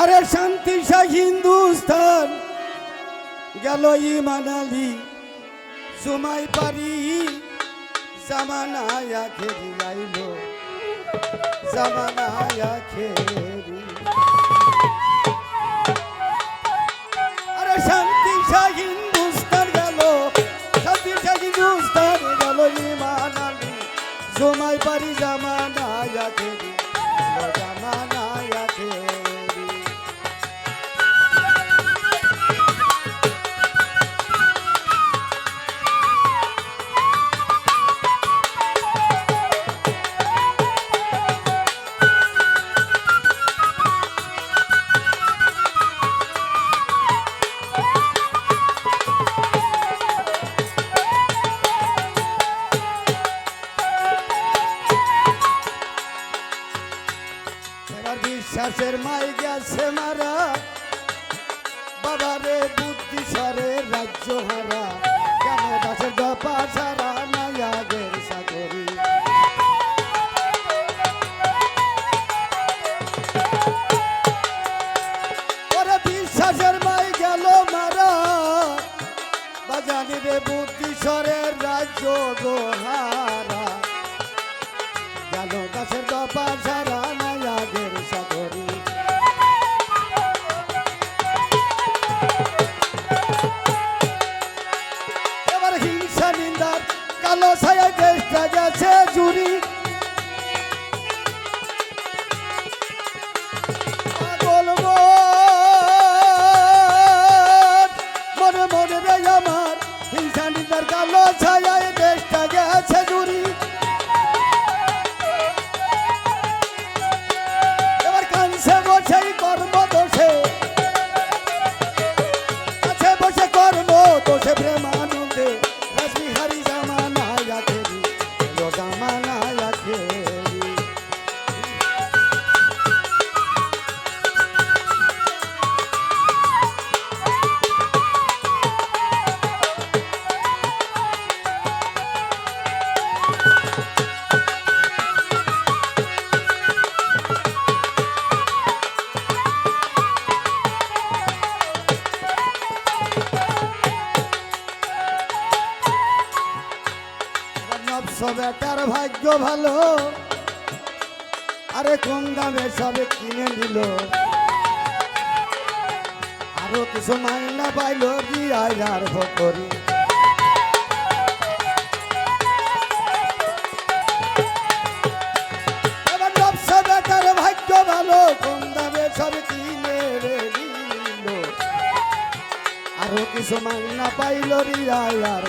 আরে শান্তি শাহ হিন্দুস্তান। গেল ইমানালি সুমাই পারি। জামানায় আখেরি আইলো। জামানায় আখেরি। আরে শান্তি শাহ হিন্দুস্তান গেল। শান্তি শাহ হিন্দুস্তান গেল ইমানালি। সুমাই পারি, জামানায় আখেরি। জামানায় রে বুদ্ধিশ্বরের রাজ্য দোহারা গেল দাসের দপা সারা নিন্দার আরে কম দামে সবে কিনে নিল? আরও কিছু মাইনা পাইল কি আয়ার করি এবার নবস ভাগ্য ভালো কম দামে সবে কিনে আরও কিছু মাইনা পাইল রি আয়ার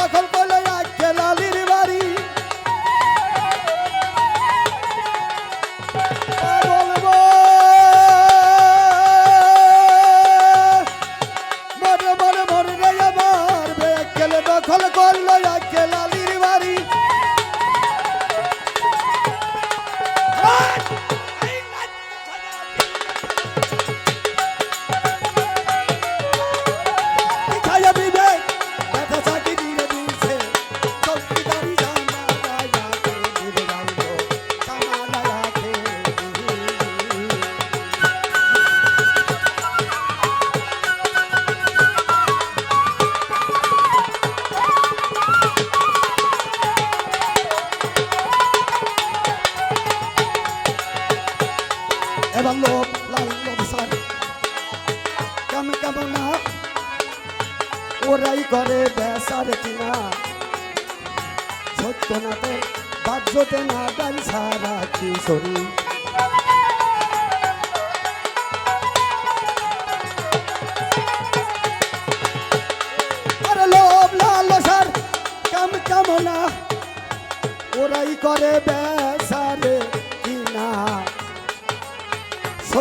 দখল করলে এবার লোভ লাল লোভ সার কেমন কেমন না ওরাই করে বেসার কিনা সত্য না না ডাল সারা কিশোরী লোভ লাল সার কাম কামনা ওরাই করে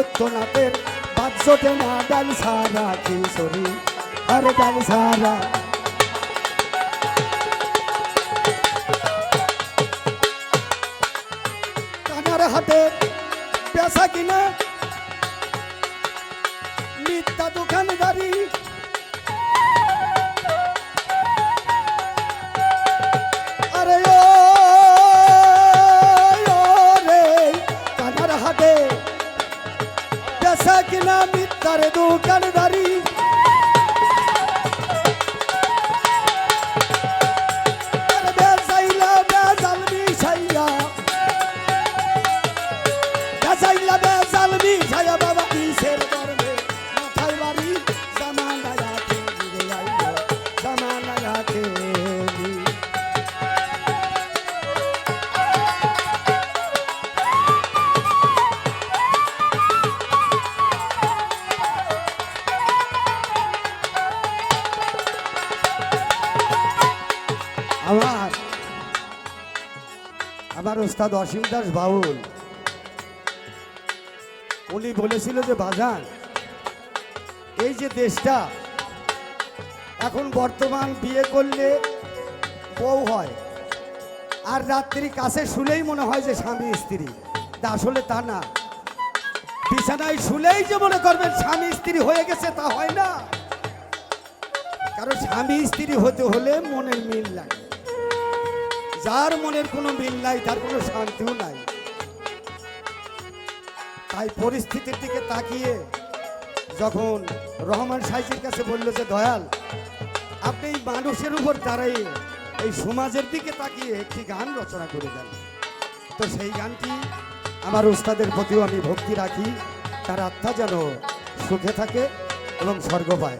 সত্যনাথের বাদশোটে না ডাল সারা কিশোরী আরে ডাল সারা। কানার হাতে পেশা কিনা মিথ্যা দোকানদারি দোকানদার দোকানদার আমার। আমার ওস্তাদ অসীম দাস বাউল। উনি বলেছিল যে, বাজান, এই যে দেশটা, এখন বর্তমান বিয়ে করলে বউ হয়। আর রাত্রি কাছে শুলেই মনে হয় যে স্বামী স্ত্রী। তা আসলে তা না। বিছানায় শুলেই যে মনে করবেন স্বামী স্ত্রী হয়ে গেছে, তা হয় না। কারণ স্বামী স্ত্রী হতে হলে মনের মিল লাগে। যার মনের কোনো মিল নাই, তার কোনো শান্তিও নাই। তাই পরিস্থিতির দিকে তাকিয়ে যখন রহমান সাইজির কাছে বলল যে, দয়াল, আপনি এই মানুষের উপর দাঁড়িয়ে এই সমাজের দিকে তাকিয়ে একটি গান রচনা করে দেন। তো সেই গানটি আমার উস্তাদের প্রতিও আমি ভক্তি রাখি। তার আত্মা যেন সুখে থাকে এবং স্বর্গ পায়।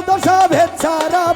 দশা বকিরি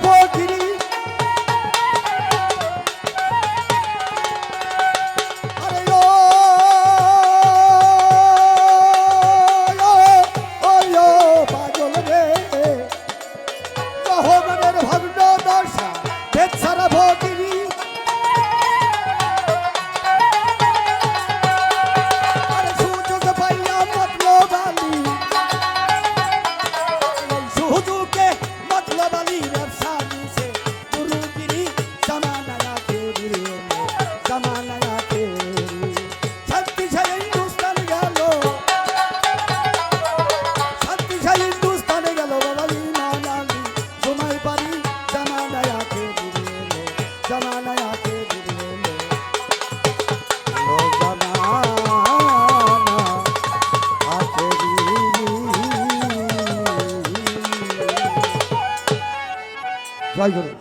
아이고.